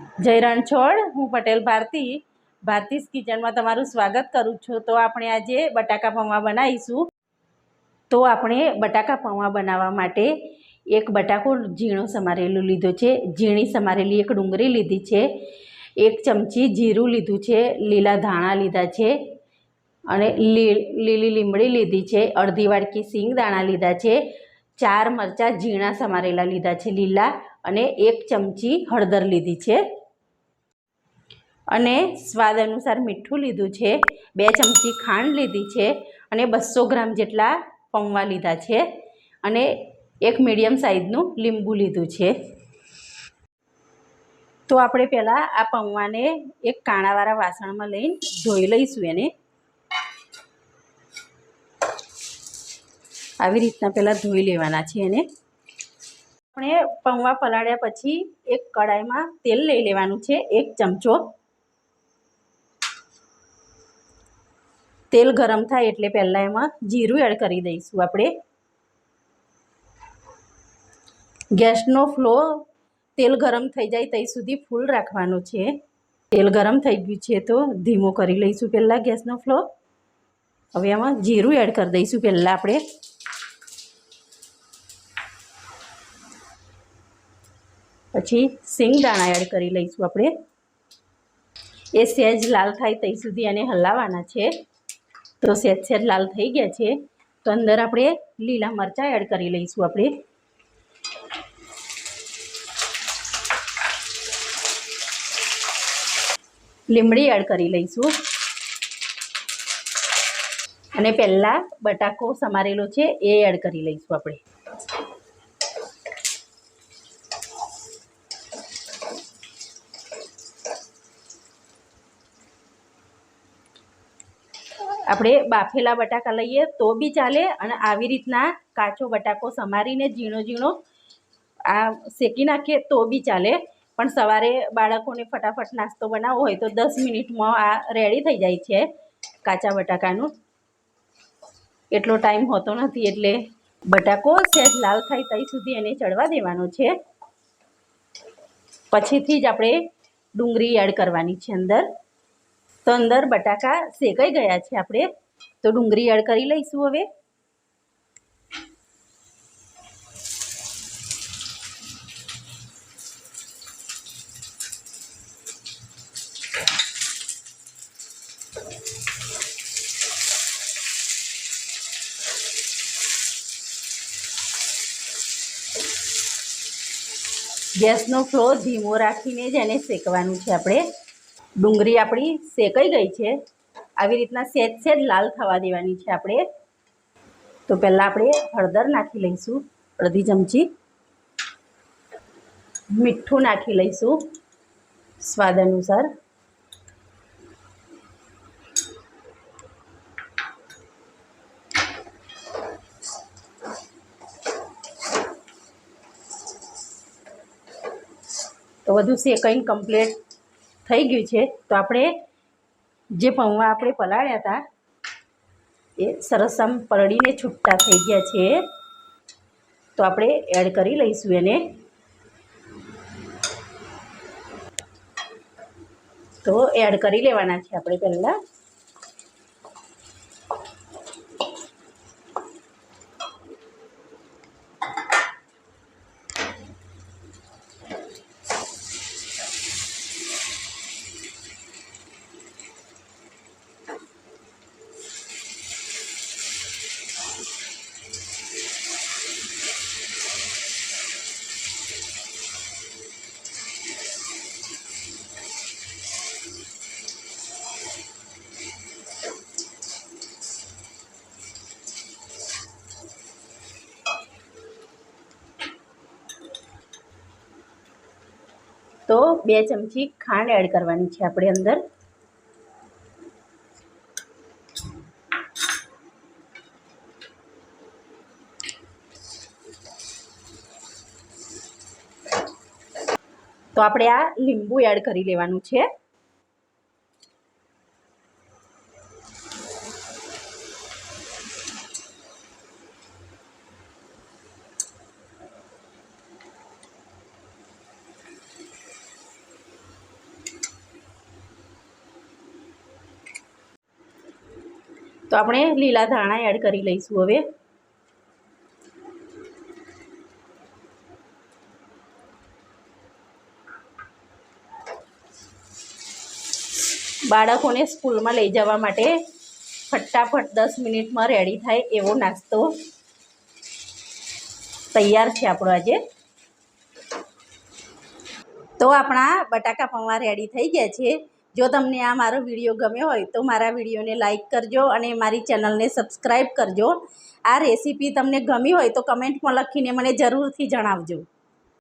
જય રણછોડ, હું પટેલ ભારતી ભારતીસ કિચનમાં તમારું સ્વાગત કરું છું. તો આપણે આજે બટાકા પૌવા બનાવીશું. તો આપણે બટાકા પૌવા બનાવવા માટે એક બટાકો ઝીણો સમારેલું લીધો છે. ઝીણી સમારેલી એક ડુંગળી લીધી છે. એક ચમચી જીરું લીધું છે. લીલા ધાણા લીધા છે. અને લીલી લીમડી લીધી છે. અડધી વાડકી સિંગ દાણા લીધા છે. ચાર મરચાં ઝીણા સમારેલા લીધા છે, લીલા અને એક ચમચી હળદર લીધી છે. અને સ્વાદ અનુસાર મીઠું લીધું છે, બે ચમચી ખાંડ લીધી છે અને બસો ગ્રામ જેટલા પૌવા લીધા છે અને એક મીડિયમ સાઇઝનું લીંબુ લીધું છે. તો આપણે પહેલાં આ પૌવાને એક કાણાવાળા વાસણમાં લઈને ધોઈ લઈશું એને. આવી રીતના પહેલાં ધોઈ લેવાના છે એને. આપણે પૌવા પલાળ્યા પછી એક કડાઈમાં તેલ લઈ લેવાનું છે, એક ચમચો. તેલ ગરમ થાય એટલે પહેલાં એમાં જીરું એડ કરી દઈશું આપણે. ગેસનો ફ્લો તેલ ગરમ થઈ જાય ત્યાં સુધી ફૂલ રાખવાનો છે. તેલ ગરમ થઈ ગયું છે તો ધીમો કરી લઈશું પહેલાં ગેસનો ફ્લો. હવે એમાં જીરું એડ કરી દઈશું પહેલાં આપણે. પછી સિંગદાણા એડ કરી લઈશું આપણે. એ સહેજ લાલ થાય ત્યાં સુધી એને હલાવવાના છે. તો સહેજ સહેજ લાલ થઈ ગયા છે. તો અંદર આપણે લીલા મરચાં એડ કરી લઈશું આપણે. લીમડી એડ કરી લઈશું. અને પહેલાં બટાકો સમારેલો છે એ એડ કરી લઈશું આપણે. આપણે બાફેલા બટાકા લઈએ તો બી ચાલે અને આવી રીતના કાચો બટાકો સમારીને ઝીણો ઝીણો આ શેકી નાખીએ તો બી ચાલે. પણ સવારે બાળકોને ફટાફટ નાસ્તો બનાવવો હોય તો દસ મિનિટમાં આ રેડી થઈ જાય છે કાચા બટાકાનું. એટલો ટાઈમ હોતો નથી એટલે બટાકો સહેજ લાલ થાય ત્યાં સુધી એને ચડવા દેવાનો છે. પછીથી જ આપણે ડુંગળી એડ કરવાની છે અંદર. તો અંદર બટાકા શેકાઈ ગયા છે આપણે. તો ડુંગળી એડ કરી લઈશું હવે. ગેસનો ફ્લો ધીમો રાખીને જ એને શેકવાનું છે આપણે. ડુંગળી આપણી શેકાઈ ગઈ છે. આવી રીતના સહેજ સહેજ લાલ થવા દેવાની છે આપણે. તો પહેલાં આપણે હળદર નાખી લઈશું, અડધી ચમચી. મીઠું નાખી લઈશું, સ્વાદ અનુસાર. તો બધું શેકાઈને કમ્પ્લીટ થઈ ગયું છે, તો આપણે જે પૌવા આપણે પલાળ્યા હતા, એ સરસ આમ પલળીને છૂટા થઈ ગયા છે. તો આપણે એડ કરી લઈશું એને. તો એડ કરી લેવાના છે આપણે પહેલાં. તો બે ચમચી ખાંડ એડ કરવાની છે આપણે અંદર. તો આપણે આ લીંબુ એડ કરી લેવાનું છે. તો આપણે લીલા ધાણા એડ કરી લઈશું હવે. બાળકોને સ્કૂલમાં લઈ જવા માટે ફટાફટ દસ મિનિટમાં રેડી થાય એવો નાસ્તો તૈયાર છે આપણો આજે. તો આપણા બટાકા પૌવા રેડી થઈ ગયા છે. જો તમને આ મારો વીડિયો ગમ્યો હોય તો મારા વિડીયોને લાઇક કરજો અને મારી ચેનલને સબસ્ક્રાઈબ કરજો. આ રેસીપી તમને ગમી હોય તો કમેન્ટમાં લખીને મને જરૂરથી જણાવજો.